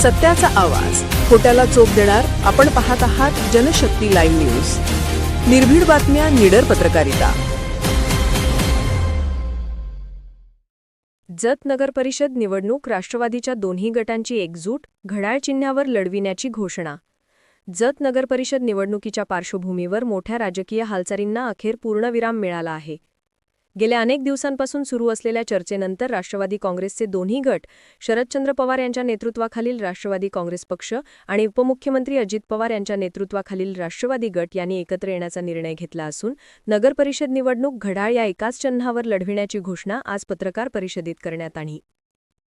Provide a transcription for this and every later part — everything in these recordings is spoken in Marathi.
सत्याचा आवाज. खोट्याला चोप देणार आपण पाहत आहात जनशक्ती लाईव्ह न्यूज. निर्भीड बातम्या निडर पत्रकारिता. जत नगर परिषद निवडणूक राष्ट्रवादीच्या दोन्ही गटांची एकजूट घड्याळ चिन्हावर लढविण्याची घोषणा. जत नगर परिषद निवडणुकीच्या पार्श्वभूमीवर मोठ्या राजकीय हालचालींना अखेर पूर्णविराम मिळाला आहे. गेल्या अनेक दिवसांपासून सुरू असलेल्या चर्चेनंतर राष्ट्रवादी काँग्रेसचे दोन्ही गट शरदचंद्र पवार यांच्या नेतृत्वाखालील राष्ट्रवादी काँग्रेस पक्ष आणि उपमुख्यमंत्री अजित पवार यांच्या नेतृत्वाखालील राष्ट्रवादी गट यांनी एकत्र येण्याचा निर्णय घेतला असून नगरपरिषद निवडणूक घडाळ या एकाच चिन्हावर लढविण्याची घोषणा आज पत्रकार परिषदेत करण्यात आली.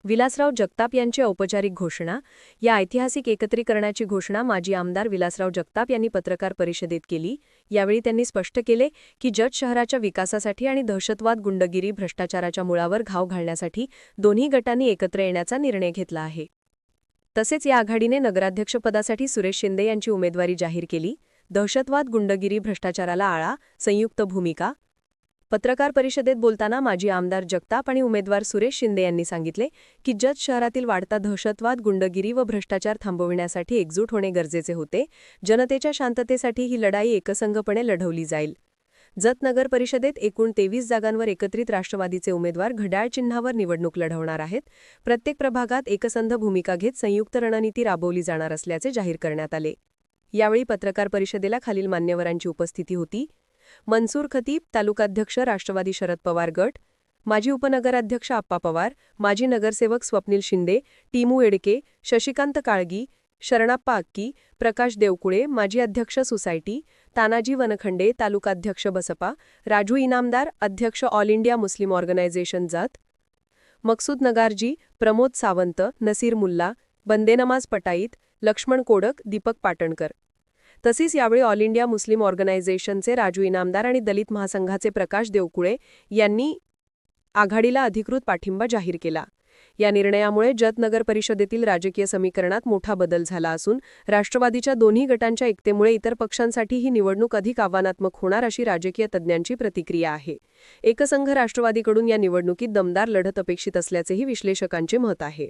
विलासराव जगताप यांची औपचारिक घोषणा या ऐतिहासिक एकत्रीकरणाची घोषणा माजी आमदार विलासराव जगताप यांनी पत्रकार परिषदेत केली. यावेळी त्यांनी स्पष्ट केले की जत शहराच्या विकासासाठी आणि दहशतवाद गुंडगिरी भ्रष्टाचाराच्या मुळावर घाव घालण्यासाठी दोन्ही गटांनी एकत्र येण्याचा निर्णय घेतला आहे. तसेच या आघाडीने नगराध्यक्षपदासाठी सुरेश शिंदे यांची उमेदवारी जाहीर केली. दहशतवाद गुंडगिरी भ्रष्टाचाराला आळा संयुक्त भूमिका पत्रकार परिषदेत बोलताना माजी आमदार जगताप आणि उमेदवार सुरेश शिंदे यांनी सांगितले की जत शहरातील वाढता दहशतवाद गुंडगिरी व भ्रष्टाचार थांबविण्यासाठी एकजूट होणे गरजेचे होते. जनतेच्या शांततेसाठी ही लढाई एकसंघपणे लढवली जाईल. जत नगर परिषदेत एकूण तेवीस जागांवर एकत्रित राष्ट्रवादीचे उमेदवार घड्याळ चिन्हावर निवडणूक लढवणार आहेत. प्रत्येक प्रभागात एकसंध भूमिका घेत संयुक्त रणनीती राबवली जाणार असल्याचे जाहीर करण्यात आले. यावेळी पत्रकार परिषदेला खालील मान्यवरांची उपस्थिती होती. मनसूर खतीब तालुकाध्यक्ष राष्ट्रवादी शरद पवार गट माजी उपनगराध्यक्ष आप्पा पवार माजी नगरसेवक स्वप्नील शिंदे टीमू एडके शशिकांत काळगी शरणाप्पा अक्की प्रकाश देवकुळे माजी अध्यक्ष सोसायटी तानाजी वनखंडे तालुकाध्यक्ष बसपा राजू इनामदार अध्यक्ष ऑल इंडिया मुस्लिम ऑर्गनायझेशन जात मकसूद नगारजी प्रमोद सावंत नसीर मुल्ला बंदेनमाज पटाईत लक्ष्मण कोडक दीपक पाटणकर. तसेच यावेळी ऑल इंडिया मुस्लिम ऑर्गनायझेशनचे राजू इनामदार आणि दलित महासंघाचे प्रकाश देवकुळे यांनी आघाडीला अधिकृत पाठिंबा जाहीर केला. या निर्णयामुळे जत नगर परिषदेतील राजकीय समीकरणात मोठा बदल झाला असून राष्ट्रवादीच्या दोन्ही गटांच्या एकतेमुळे इतर पक्षांसाठी ही निवडणूक अधिक आव्हानात्मक होणार अशी राजकीय तज्ज्ञांची प्रतिक्रिया आहे. एकसंघ राष्ट्रवादीकडून या निवडणुकीत दमदार लढत अपेक्षित असल्याचेही विश्लेषकांचे मत आहे.